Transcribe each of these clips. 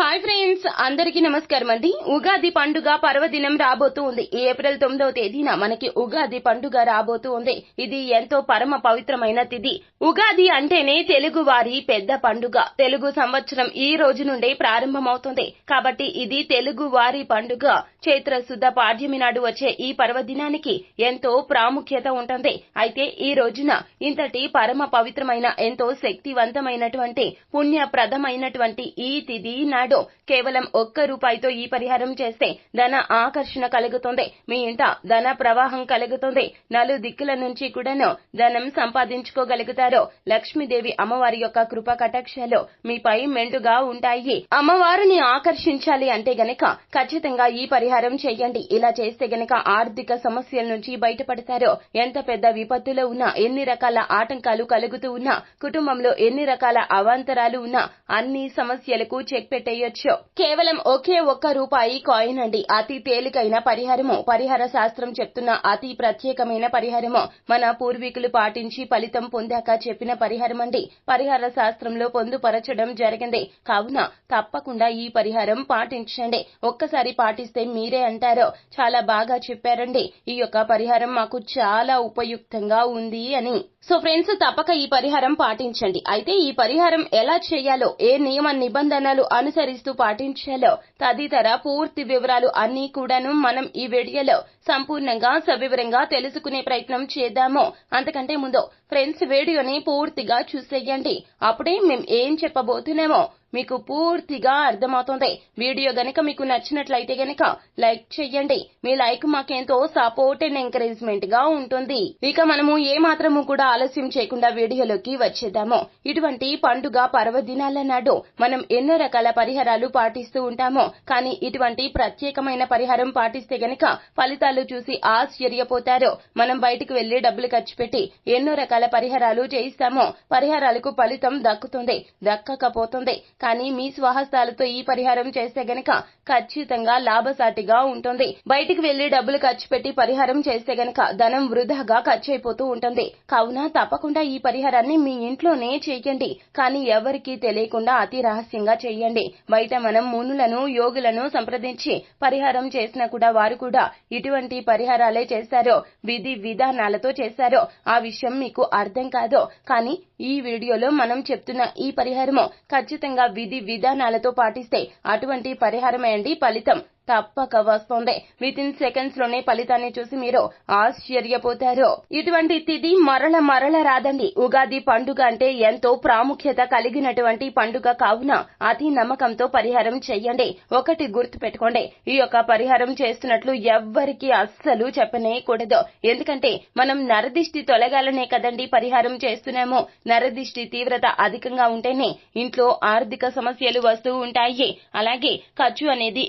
Hi friends అందరికీ నమస్కారం అండి. ఉగాది పండుగ పర్వదినం రాబోతూ ఉంది ఏప్రిల్ తొమ్మిదవ తేదీన మనకి ఉగాది పండుగ రాబోతూ ఉంది ఇది ఎంతో పరమ పవిత్రమైన తిథి. ఉగాది అంటేనే తెలుగు వారి పెద్ద పండుగ. తెలుగు సంవత్సరం ఈ రోజు నుండే ప్రారంభమవుతుంది. కాబట్టి ఇది తెలుగు వారి పండుగ. చైత్ర శుద్ధ పాడ్యమి నాడు వచ్చే ఈ పర్వదినానికి ఎంతో ప్రాముఖ్యత ఉంటుంది. అయితే ఈ రోజున ఇంతటి పరమ పవిత్రమైన ఎంతో శక్తివంతమైనటువంటి పుణ్యప్రదమైనటువంటి ఈ తిథి నాడు కేవలం ఒక్క రూపాయితో ఈ పరిహారం చేస్తే ధన ఆకర్షణ కలుగుతుంది. మీ ఇంట ధన ప్రవాహం కలుగుతుంది. నలు దిక్కుల నుంచి కూడాను ధనం సంపాదించుకోగలుగుతారు. లక్ష్మీదేవి అమ్మవారి యొక్క కృప కటాక్షాలు మీపై మెండుగా ఉంటాయి. అమ్మవారిని ఆకర్షించాలి అంటే గనక ఖచ్చితంగా ఈ పరిహారం చేయండి. ఇలా చేస్తే గనక ఆర్థిక సమస్యల నుంచి బయటపడతారు. ఎంత పెద్ద విపత్తులో ఉన్నా ఎన్ని రకాల ఆటంకాలు కలుగుతూ ఉన్నా కుటుంబంలో ఎన్ని రకాల అవాంతరాలు ఉన్నా అన్ని సమస్యలకు చెక్ పెట్టేయొచ్చు. కేవలం ఒకే ఒక్క రూపాయి కాయిన్ అండి. అతి తేలికైన పరిహారము పరిహార శాస్త్రం చెప్తున్న అతి ప్రత్యేకమైన పరిహారము మన పూర్వీకులు పాటించి ఫలితం పొందాక చెప్పిన పరిహారం అండి పరిహార శాస్త్రంలో పొందుపరచడం జరిగింది. కావున తప్పకుండా ఈ పరిహారం పాటించండి. ఒక్కసారి పాటిస్తే మీరే అంటారు చాలా బాగా చెప్పారండి. ఈ యొక్క పరిహారం మాకు చాలా ఉపయుక్తంగా ఉంది అని. సో ఫ్రెండ్స్ తప్పక ఈ పరిహారం పాటించండి. అయితే ఈ పరిహారం ఎలా చేయాలో ఏ నియమ నిబంధనలు అనుసరిస్తూ పాటించాలో తదితర పూర్తి వివరాలు అన్నీ కూడాను మనం ఈ వీడియోలో సంపూర్ణంగా సవివరంగా తెలుసుకునే ప్రయత్నం చేద్దాము. అంతకంటే ముందు ఫ్రెండ్స్ వీడియోని పూర్తిగా చూసేయండి. అప్పుడే మేము ఏం చెప్పబోతున్నామో మీకు పూర్తిగా అర్థమవుతుంది. వీడియో గనక మీకు నచ్చినట్లయితే గనక లైక్ చెయ్యండి. మీ లైక్ మాకెంతో సపోర్ట్ అండ్ ఎంకరేజ్మెంట్గా ఉంటుంది. ఇక మనము ఏ మాత్రము కూడా ఆలస్యం చేయకుండా వీడియోలోకి వచ్చేద్దాము. ఇటువంటి పండుగ పర్వదినాల నాడు మనం ఎన్నో రకాల పరిహారాలు పాటిస్తూ ఉంటాము. కానీ ఇటువంటి ప్రత్యేకమైన పరిహారం పాటిస్తే గనక ఫలితాలు చూసి ఆశ్చర్యపోతారు. మనం బయటకు వెళ్ళి డబ్బులు ఖర్చు పెట్టి ఎన్నో రకాల పరిహారాలు చేయిస్తాము. పరిహారాలకు ఫలితం దక్కుతుంది దక్కకపోతుంది. కానీ మీ స్వహస్తాలతో ఈ పరిహారం చేస్తే గనక ఖచ్చితంగా లాభసాటిగా ఉంటుంది. బయటికి వెళ్ళి డబ్బులు ఖర్చు పెట్టి పరిహారం చేస్తే గనక ధనం వృధాగా ఖర్చు అయిపోతూ ఉంటుంది. కావున తప్పకుండా ఈ పరిహారాన్ని మీ ఇంట్లోనే చేయండి. కానీ ఎవరికీ తెలియకుండా అతి రహస్యంగా చేయండి. బయట మనం మునులను యోగులను సంప్రదించి పరిహారం చేసినా కూడా వారు కూడా ఇటువంటి పరిహారాలే చేశారో విధి విధానాలతో చేశారో ఆ విషయం మీకు అర్థం కాదు. కానీ ఈ వీడియోలో మనం చెప్తున్న ఈ పరిహారము ఖచ్చితంగా విధి విధానాలతో పాటిస్తే అటువంటి పరిహారమే అండి ఫలితం తప్పక వస్తుంది. విత్ ఇన్ సెకండ్స్లోనే ఫలితాన్ని చూసి మీరు ఆశ్చర్యపోతారు. ఇటువంటి తిథి మరల మరల రాదండి. ఉగాది పండుగ అంటే ఎంతో ప్రాముఖ్యత కలిగినటువంటి పండుగ కావున అతి నమ్మకంతో పరిహారం చెయ్యండి. ఒకటి గుర్తు పెట్టుకోండి ఈ యొక్క పరిహారం చేస్తున్నట్లు ఎవ్వరికి అస్సలు చెప్పనే కూడదు ఎందుకంటే మనం నరదిష్టి తొలగాలనే కదండి పరిహారం చేస్తున్నాము. నరదిష్టి తీవ్రత అధికంగా ఉంటేనే ఇంట్లో ఆర్థిక సమస్యలు వస్తూ ఉంటాయి. అలాగే ఖర్చు అనేది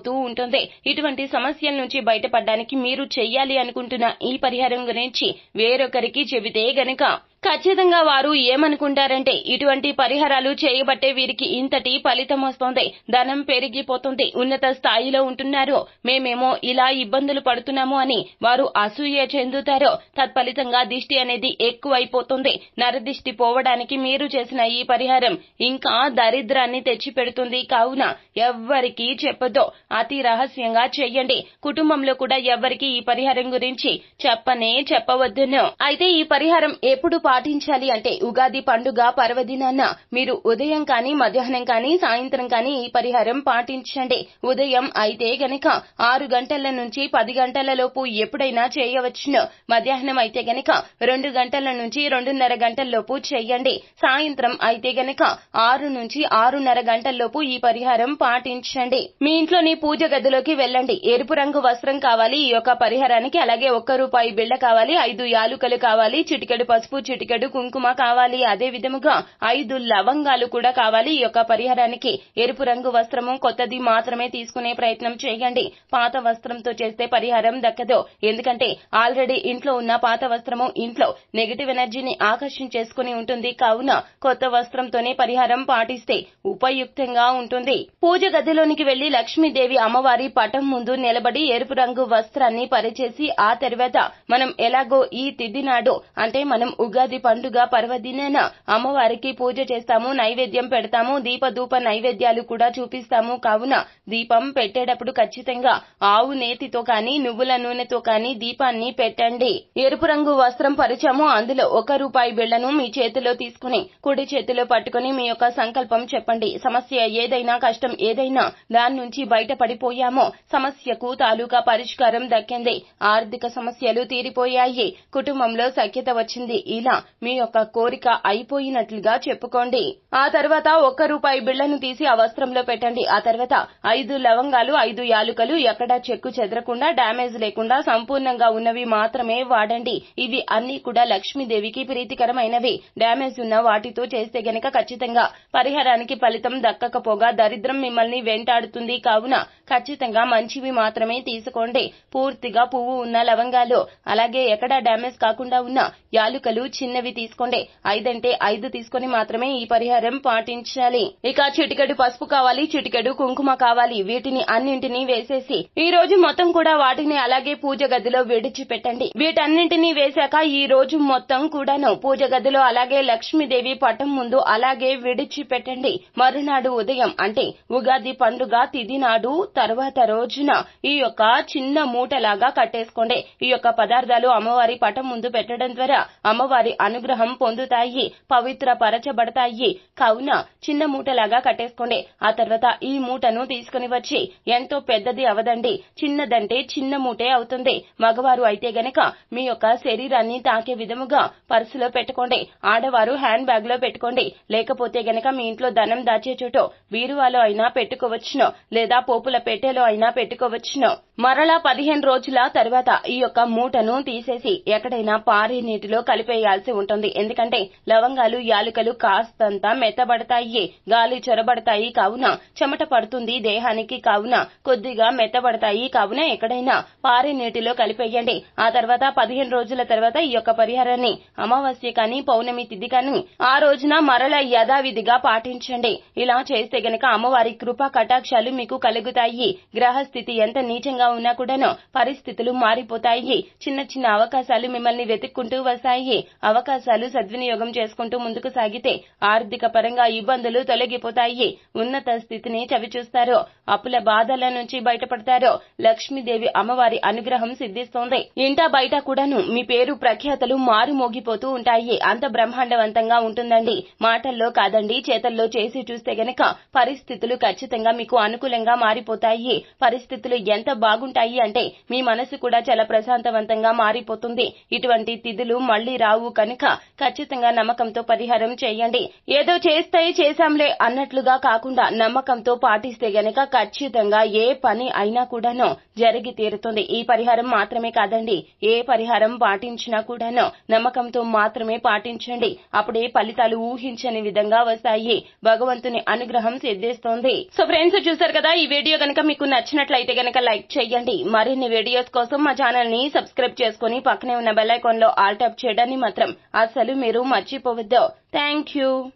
ఎక్కువైపోతూ ఉంటుంది. ఇటువంటి సమస్యల నుంచి బయటపడడానికి మీరు చెయ్యాలి అనుకుంటున్న ఈ పరిహారం గురించి వేరొకరికి చెబితే గనక ఖచ్చితంగా వారు ఏమనుకుంటారంటే ఇటువంటి పరిహారాలు చేయబట్టే వీరికి ఇంతటి ఫలితం వస్తోంది. ధనం పెరిగిపోతుంది. ఉన్నత స్థాయిలో ఉంటున్నారు. మేమేమో ఇలా ఇబ్బందులు పడుతున్నాము అని వారు అసూయ చెందుతారు. తత్ఫలితంగా దిష్టి అనేది ఎక్కువైపోతుంది. నరదిష్టి పోవడానికి మీరు చేసిన ఈ పరిహారం ఇంకా దరిద్రాన్ని తెచ్చి పెడుతుంది కావున ఎవ్వరికీ చెప్పదు అతి రహస్యంగా చెయ్యండి. కుటుంబంలో కూడా ఎవ్వరికి ఈ పరిహారం గురించి చెప్పనే చెప్పవద్దును. అయితే ఈ పరిహారం ఎప్పుడు పాటించాలి అంటే ఉగాది పండుగ పర్వదినాన మీరు ఉదయం కానీ మధ్యాహ్నం కానీ సాయంత్రం కానీ ఈ పరిహారం పాటించండి. ఉదయం అయితే గనక ఆరు గంటల నుంచి పది గంటల లోపు ఎప్పుడైనా చేయవచ్చును. మధ్యాహ్నం అయితే గనక రెండు గంటల నుంచి రెండున్నర గంటల లోపు చేయండి. సాయంత్రం అయితే గనక ఆరు నుంచి ఆరున్నర గంటల లోపు ఈ పరిహారం పాటించండి. మీ ఇంట్లోని పూజ గదిలోకి వెళ్ళండి. ఎరుపు రంగు వస్త్రం కావాలి. ఈ యొక్క పరిహారానికి అలాగే ఒక్క రూపాయి బిళ్ళ కావాలి. ఐదు యాలుకలు కావాలి. చిటికెడు పసుపు చిటికెడు కుంకుమ కావాలి. అదే విధముగా ఐదు లవంగాలు కూడా కావాలి. ఈ యొక్క పరిహారానికి ఎరుపు రంగు వస్త్రము కొత్తది మాత్రమే తీసుకునే ప్రయత్నం చేయండి. పాత వస్త్రంతో చేస్తే పరిహారం దక్కదు. ఎందుకంటే ఆల్రెడీ ఇంట్లో ఉన్న పాత వస్త్రము ఇంట్లో నెగటివ్ ఎనర్జీని ఆకర్షించేసుకుని ఉంటుంది. కావున కొత్త వస్త్రంతోనే పరిహారం పాటిస్తే ఉపయుక్తంగా ఉంటుంది. పూజ గదిలోనికి వెళ్ళి లక్ష్మీదేవి అమ్మవారి పటం ముందు నిలబడి ఎరుపు రంగు వస్త్రాన్ని పరిచేసి ఆ తర్వాత మనం ఎలాగో ఈ తిథి నాడు అంటే మనం ఉగాది ఉగాది పండుగ పర్వదినాన అమ్మవారికి పూజ చేస్తాము నైవేద్యం పెడతాము దీపధూప నైవేద్యాలు కూడా చూపిస్తాము. కావున దీపం పెట్టేటప్పుడు ఖచ్చితంగా ఆవు నేతితో కానీ నువ్వుల నూనెతో కానీ దీపాన్ని పెట్టండి. ఎరుపు రంగు వస్త్రం పరిచాము. అందులో ఒక రూపాయి బిళ్ళను మీ చేతిలో తీసుకుని కుడి చేతిలో పట్టుకుని మీ యొక్క సంకల్పం చెప్పండి. సమస్య ఏదైనా కష్టం ఏదైనా దాని నుంచి బయటపడిపోయామో. సమస్యకు తాలూకా పరిష్కారం దక్కింది. ఆర్థిక సమస్యలు తీరిపోయాయి. కుటుంబంలో సఖ్యత వచ్చింది. ఇలా మీ యొక్క కోరిక అయిపోయినట్లుగా చెప్పుకోండి. ఆ తర్వాత ఒక్క రూపాయి బిళ్ళను తీసి ఆ వస్త్రంలో పెట్టండి. ఆ తర్వాత ఐదు లవంగాలు ఐదు యాలుకలు ఎక్కడా చెక్కు చెదరకుండా డామేజ్ లేకుండా సంపూర్ణంగా ఉన్నవి మాత్రమే వాడండి. ఇవి అన్ని కూడా లక్ష్మీదేవికి ప్రీతికరమైనవి. డ్యామేజ్ ఉన్న వాటితో చేస్తే గనక ఖచ్చితంగా పరిహారానికి ఫలితం దక్కకపోగా దరిద్రం మిమ్మల్ని వెంటాడుతుంది. కావున ఖచ్చితంగా మంచివి మాత్రమే తీసుకోండి. పూర్తిగా పువ్వు ఉన్న లవంగాలు అలాగే ఎక్కడా డ్యామేజ్ కాకుండా ఉన్న యాలుకలు చిన్నవి తీసుకోండి. ఐదంటే ఐదు తీసుకొని మాత్రమే ఈ పరిహారం పాటించాలి. ఇక చిటికెడు పసుపు కావాలి చిటికెడు కుంకుమ కావాలి. వీటిని అన్నింటినీ వేసేసి ఈ రోజు మొత్తం కూడా వాటిని అలాగే పూజ గదిలో విడిచిపెట్టండి. వీటన్నింటినీ వేశాక ఈ రోజు మొత్తం కూడాను పూజ గదిలో అలాగే లక్ష్మీదేవి పటం ముందు అలాగే విడిచిపెట్టండి. మరునాడు ఉదయం అంటే ఉగాది పండుగ తిది నాడు తర్వాత రోజున ఈ యొక్క చిన్న మూటలాగా కట్టేసుకోండి. ఈ యొక్క పదార్థాలు అమ్మవారి పటం ముందు పెట్టడం ద్వారా అమ్మవారి అనుగ్రహం పొందుతాయి పవిత్ర పరచబడతాయి కావున చిన్న మూటలాగా కట్టేసుకోండి. ఆ తర్వాత ఈ మూటను తీసుకుని వచ్చి ఎంతో పెద్దది అవదండి. చిన్నదంటే చిన్న మూటే అవుతుంది. మగవారు అయితే గనక మీ యొక్క శరీరాన్ని తాకే విధముగా పర్సులో పెట్టుకోండి. ఆడవారు హ్యాండ్ బ్యాగ్లో పెట్టుకోండి. లేకపోతే గనక మీ ఇంట్లో ధనం దాచే చోటు బీరువాలో అయినా పెట్టుకోవచ్చును లేదా పోపుల పెట్టెలో అయినా పెట్టుకోవచ్చును. మరలా పదిహేను రోజుల తర్వాత ఈ యొక్క మూటను తీసేసి ఎక్కడైనా పారే నీటిలో కలిపేయాలి కలిపేయాల్సి ఉంటుంది. ఎందుకంటే లవంగాలు యాలుకలు కాస్తంత మెత్తబడతాయి. గాలి చొరబడతాయి కావున చెమట పడుతుంది దేహానికి కావున. కొద్దిగా మెత్తబడతాయి కావున ఎక్కడైనా పారే నీటిలో కలిపేయండి. ఆ తర్వాత పదిహేను రోజుల తర్వాత ఈ యొక్క పరిహారాన్ని అమావాస్య కానీ పౌర్ణమి తిథి కానీ ఆ రోజున మరల యథావిధిగా పాటించండి. ఇలా చేస్తే గనక అమ్మవారి కృపా కటాక్షాలు మీకు కలుగుతాయి. గ్రహస్థితి ఎంత నీచంగా ఉన్నా కూడాను పరిస్థితులు మారిపోతాయి. చిన్న చిన్న అవకాశాలు మిమ్మల్ని వెతుక్కుంటూ వస్తాయి. అవకాశాలు సద్వినియోగం చేసుకుంటూ ముందుకు సాగితే ఆర్థిక పరంగా ఇబ్బందులు తొలగిపోతాయి. ఉన్నత స్థితిని చవిచూస్తారు. అప్పుల బాధల నుంచి బయటపడతారు. లక్ష్మీదేవి అమ్మవారి అనుగ్రహం సిద్ధిస్తోంది. ఇంట బయట కూడాను మీ పేరు ప్రఖ్యాతలు మారుమోగిపోతూ ఉంటాయి. అంత బ్రహ్మాండవంతంగా ఉంటుందండి. మాటల్లో కాదండి చేతల్లో చేసి చూస్తే గనక పరిస్థితులు ఖచ్చితంగా మీకు అనుకూలంగా మారిపోతాయి. పరిస్థితులు ఎంత బాగుంటాయి అంటే మీ మనసు కూడా చాలా ప్రశాంతవంతంగా మారిపోతుంది. ఇటువంటి తిథులు మళ్ళీ రావు కనుక ఖచ్చితంగా నమ్మకంతో పరిహారం చేయండి. ఏదో చేస్తే చేశాంలే అన్నట్లుగా కాకుండా నమ్మకంతో పాటిస్తే గనక ఖచ్చితంగా ఏ పని అయినా కూడాను జరిగి తీరుతుంది. ఈ పరిహారం మాత్రమే కాదండి. ఏ పరిహారం పాటించినా కూడాను నమ్మకంతో మాత్రమే పాటించండి. అప్పుడే ఫలితాలు ఊహించని విధంగా వస్తాయి. భగవంతుని అనుగ్రహం సిద్ధిస్తోంది. సో ఫ్రెండ్స్ చూసారు కదా ఈ వీడియో గనక మీకు నచ్చినట్లయితే గనక లైక్ చేయండి. మరిన్ని వీడియోస్ కోసం మా ఛానల్ని సబ్స్క్రైబ్ చేసుకుని పక్కనే ఉన్న బెల్ ఐకాన్లో ఆల్ టాప్ చేయడాన్ని మాత్రం అసలు మీరు మర్చిపోవద్దు. Thank you